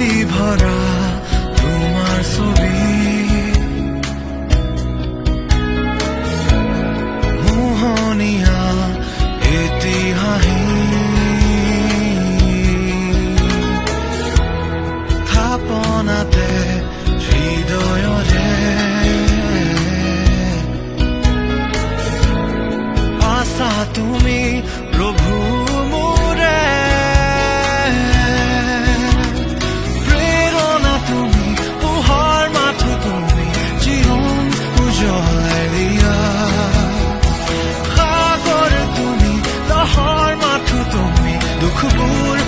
স্মৃতি ভরা তোমার ছবি। মোহনিয়া ইতিহাহি থাপনাতে হৃদয়রে আশা তুমি প্রভু দিয়া সাগৰ তুমি লহৰ মাথো তুমি দুখবোৰ